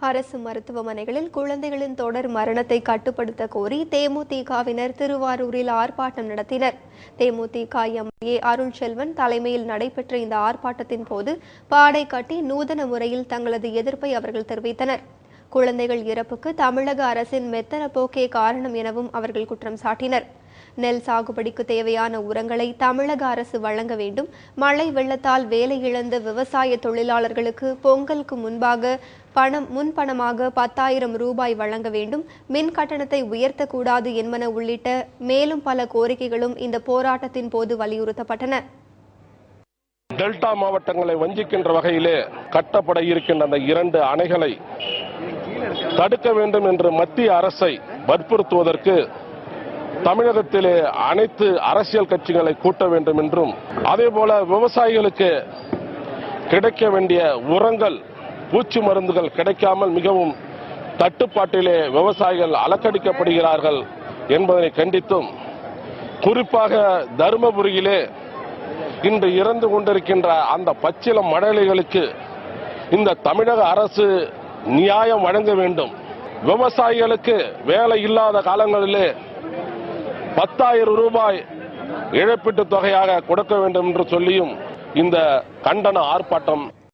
அரசு மருத்துவமனைகளில் குழந்தைகளின் தொடர் மரணத்தை கட்டுப்படுத்த கோரி தேமுதிகவினர் திருவாரூரில் ஆர்ப்பாட்டம் நடத்தினர். தேமுதிக எம்எல்ஏ அருள் செல்வன் தலைமையில் நடைபெற்ற இந்த ஆர்ப்பாட்டத்தின் போது பாடை கட்டி நூதன முறையில் தங்களது எதிர்ப்பை அவர்கள் தெரிவித்தனர். குழந்தைகள் இறப்புக்கு தமிழக அரசின் மெத்தன போக்கே காரணம் எனவும் அவர்கள் குற்றம் சாட்டினர். நெல் சாகுபடிக்கு தேவையான உரங்களை தமிழக அரசு வழங்க வேண்டும். மழை வெள்ளத்தால் வேலை இழந்த விவசாய தொழிலாளர்களுக்கு பொங்கலுக்கு முன்பாக பணம் முன்பணமாக பத்தாயிரம் ரூபாய் வழங்க வேண்டும். மின் கட்டணத்தை உயர்த்தக்கூடாது என்பன உள்ளிட்ட மேலும் பல கோரிக்கைகளும் இந்த போராட்டத்தின் போது வலியுறுத்தப்பட்டன. டெல்டா மாவட்டங்களை வஞ்சிக்கின்ற வகையிலே கட்டப்பட இருக்கின்ற அந்த இரண்டு அணைகளை தடுக்க வேண்டும் என்று மத்திய அரசை வற்புறுத்துவதற்கு தமிழகத்திலே அனைத்து அரசியல் கட்சிகளை கூட்ட வேண்டும் என்றும் அதேபோல விவசாயிகளுக்கு கிடைக்க வேண்டிய உரங்கள் பூச்சி மருந்துகள் கிடைக்காமல் மிகவும் தட்டுப்பாட்டிலே விவசாயிகள் அலக்கடிக்கப்படுகிறார்கள் என்பதனை கண்டித்தும் குறிப்பாக தருமபுரியிலே இன்று இறந்து கொண்டிருக்கின்ற அந்த பச்சிலம் மழலைகளுக்கு இந்த தமிழக அரசு நியாயம் வழங்க வேண்டும். விவசாயிகளுக்கு வேலை இல்லாத காலங்களிலே பத்தாயிரம் ரூபாய் இழப்பீட்டுத் தொகையாக கொடுக்க வேண்டும் என்று சொல்லியும் இந்த கண்டன ஆர்ப்பாட்டம்